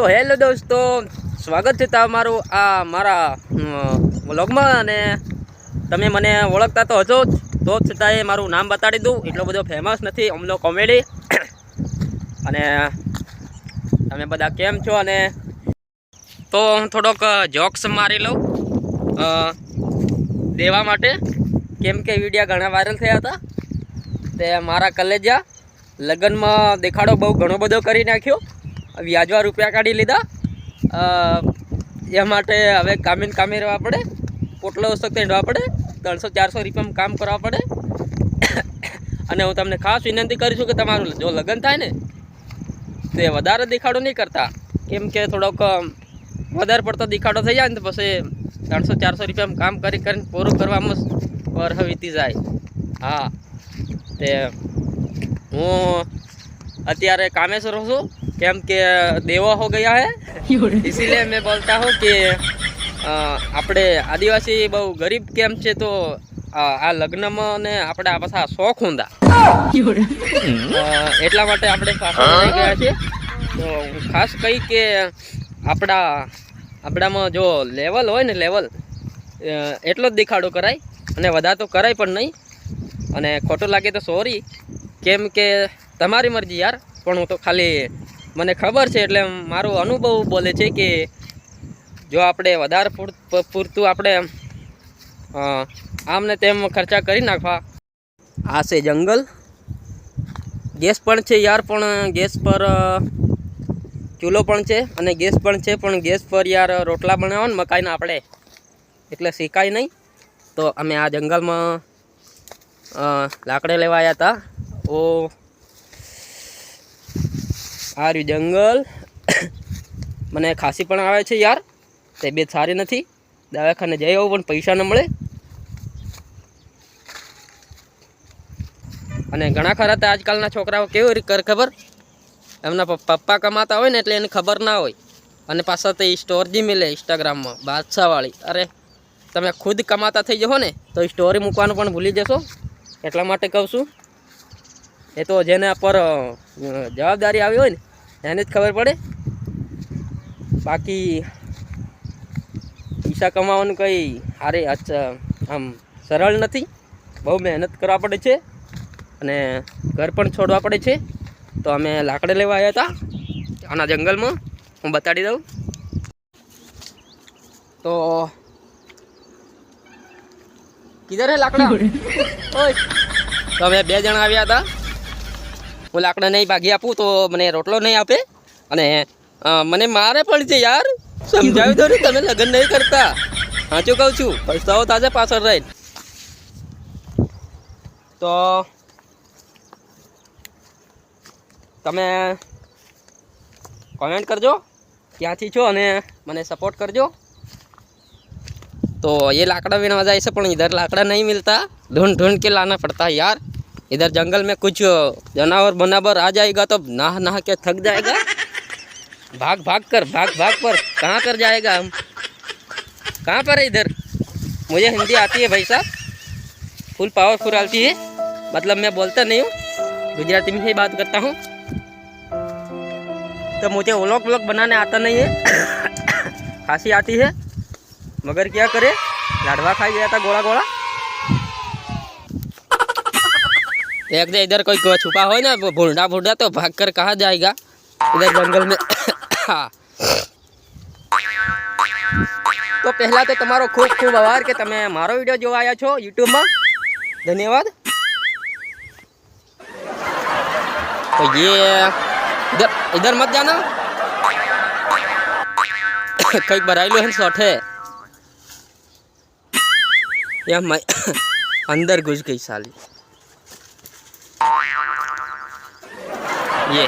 તો હેલો દોસ્તો, સ્વાગત છે તમારું આ મારા વ્લોગમાં અને તમે મને ઓળખતા તો હશો જ. તો છતાંય મારું નામ બતાડી દઉં. એટલો બધો ફેમસ નથી અમલો કોમેડી અને તમે બધા કેમ છો? અને તો હું થોડોક જોક્સ મારી લઉં. દેવા માટે. કેમ કે વિડીયા ઘણા વાયરલ થયા હતા. તે મારા કલેજા લગ્નમાં દેખાડો બહુ ઘણો બધો કરી નાખ્યો. વ્યાજવા રૂપિયા કાઢી લીધા. એ માટે હવે કામે કામે રહેવા પડે. પોટલો વસ્તુ રહેવા પડે. ત્રણસો, ચારસો રૂપિયામાં કામ કરવા પડે. અને હું તમને ખાસ વિનંતી કરીશું કે તમારું જો લગ્ન થાય ને, તે વધારે દેખાડો નહીં કરતા. કેમ કે થોડોક વધારે પડતો દેખાડો થઈ જાય ને તો પછી ત્રણસો, ચારસો રૂપિયામાં કામ કરી કરીને પૂરું કરવામાં પર વીતી જાય. હા. તે, હું અત્યારે કામેશ્વર हूँ છું. કેમ કે દેવા હો ગયા હે. ઇસીલે મેં બોલતા હું કે આપણે આદિવાસી બહુ ગરીબ કેમ છે તો આ લગ્નમાં ને આપણે આ બધા શોખ ઊંધા. એટલા માટે આપણે ગયા છીએ. તો ખાસ કહી કે આપણા આપણામાં જો લેવલ હોય ને લેવલ એટલો જ દેખાડો કરાય. અને વધારે તો કરાય પણ નહીં. અને ખોટું લાગે તો સોરી કેમ કે તમારી મરજી યાર. પણ હું તો ખાલી મને ખબર છે એટલે મારો અનુભવ બોલે છે કે જો આપણે વધારે પૂર- પૂરતું આપણે આમને તેમ ખર્ચા કરી નાખવા. આ છે જંગલ. ગેસ પણ છે યાર, પણ ગેસ પર ચૂલો પણ છે અને ગેસ પણ છે, પણ ગેસ પર યાર રોટલા બનાવવા ને મકાઈના આપણે. એટલે શીખાય નહીં. તો અમે આ જંગલમાં લાકડે લેવા આવ્યા હતા ઓ આ રહ્યું જંગલ. મને ખાંસી પણ આવે છે યાર. તબિયત સારી નથી. દવાખાને જઈ આવું, પણ પૈસા ન મળે. અને ઘણા ખરા તો આજકાલના છોકરાઓ કેવી કરે ખબર? એમના પપ- પપ્પા કમાતા હોય ને એટલે એને ખબર ના હોય. અને પાછા તો સ્ટોરજી મિલે ઇન્સ્ટાગ્રામમાં બાદશાહવાળી. અરે, તમે ખુદ કમાતા થઈ જશો ને, તો સ્ટોરી મૂકવાનું પણ ભૂલી જશો. એટલા માટે કહું છું. એ તો જેના પર જવાબદારી આવી હોય ને એને જ ખબર પડે. બાકી પૈસા કમાવાનું કંઈ સારી અચ્છા આમ સરળ નથી. બહુ મહેનત કરવા પડે છે અને ઘર પણ છોડવા પડે છે. તો અમે લાકડા લેવા આવ્યા હતા. આના જંગલમાં. હું બતાડી દઉં. તો કિધર હે લાકડા? તો અમે બે જણા આવ્યા હતા. હું લાકડા નહીં ભાગી આપું તો મને રોટલો નહીં આપે. અને મને મારે પણ છે યાર. સમજાવી દો ને તમે લગ્ન નહીં કરતા. સાચું કહું છું, પસ્તાવો તાજે પાછળ રહી તો, તમે કોમેન્ટ કરજો, ક્યાંથી છો અને મને સપોર્ટ કરજો. તો એ લાકડા વીણવા જાય છે, પણ ઇધર લાકડા નહીં મિલતા ઢૂંઢ ઢૂંઢ કે લાના પડતા યાર. इधर जंगल में कुछ जानवर बनावर आ जाएगा तो नहा नहा के थक जाएगा। भाग भाग कर, भाग भाग पर। कहाँ कर जाएगा हम? कहाँ पर है इधर? मुझे हिंदी आती है भाई साहब। फुल पावरफुल आती है। मतलब मैं बोलता नहीं हूँ। गुजराती में ही बात करता हूँ। तो मुझे व्लॉग व्लॉग बनाने आता नहीं है। खांसी आती है। मगर क्या करे? लाडवा खाई गया था गोला गोला एक दे इधर कोई कोई छुपा हो ना वो भूंडा भूंडा तो भाग कर कहाँ जाएगा इधर जंगल में તો પહેલા તો તમારો ખૂબ ખૂબ આભાર કે તમે મારો વિડીયો જોવા આવ્યા છો યુટ્યુબમાં ધન્યવાદ તો ये इधर इधर मत जाना कई बराइलो है शॉट है या मैं अंदर घुस गई साली ये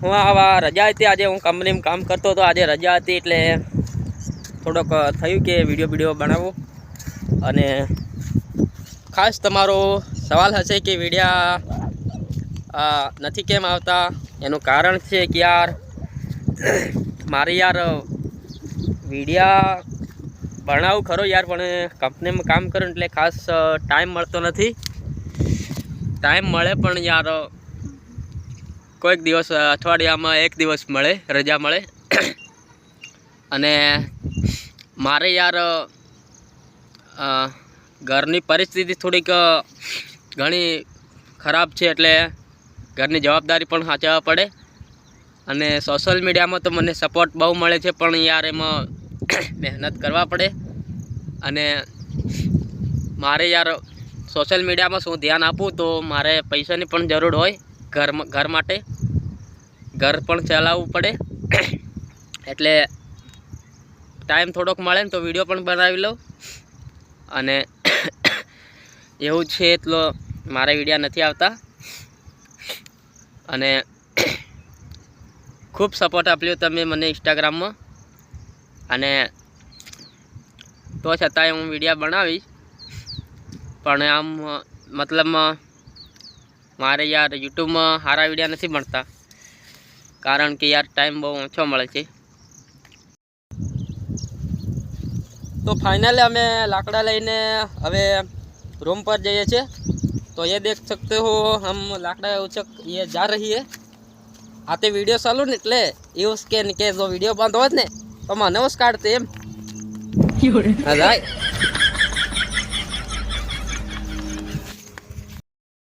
હું આવા રજા હતી. આજે હું કંપનીમાં કામ કરતો હતો. આજે રજા હતી એટલે થોડોક થયું કે વીડિયો વીડિયો બનાવો. અને ખાસ તમારો સવાલ હશે કે વિડીયા નથી કેમ આવતા? એનું કારણ છે કે યાર, મારે યાર વિડીયા ભણાવું ખરો યાર, પણ કંપનીમાં કામ કરું એટલે ખાસ ટાઈમ મળતો નથી. ટાઈમ મળે પણ યાર કોઈક દિવસ અઠવાડિયામાં એક દિવસ મળે, રજા મળે. અને મારે યાર ઘરની પરિસ્થિતિ થોડીક ઘણી ખરાબ છે એટલે ઘરની જવાબદારી પણ સાચવવા પડે. અને સોશિયલ મીડિયામાં તો મને સપોર્ટ બહુ મળે છે, પણ યાર એમાં મહેનત કરવા પડે. અને મારે યાર સોશિયલ મીડિયામાં શું ધ્યાન આપું તો મારે પૈસાની પણ જરૂર હોય ઘર ઘર માટે. ઘર પણ ચલાવવું પડે. એટલે ટાઈમ થોડોક મળે ને તો વીડિયો પણ બનાવી લઉં. અને એવું છે એટલો મારા વિડીયા નથી આવતા. અને ખૂબ સપોર્ટ આપ્યો તમે મને ઇન્સ્ટાગ્રામમાં અને તો છતાંય હું વિડીયા બનાવીશ પણ આમ મતલબમાં મારે યાર યુટ્યુબમાં સારા વિડીયા નથી મળતા કારણ કે યાર ટાઈમ બહુ ઓછો મળે છે તો फाइनली અમે લાકડા લઈને હવે रूम पर જઈએ છીએ तो ये देख सकते हो हम लाकड़ा उचक ये जा रही है આતે વિડીયો ચાલુ ને એટલે એવું કે ને કે જો વિડીયો બંધ હોત નમસ્કાર તેમ. હા જાય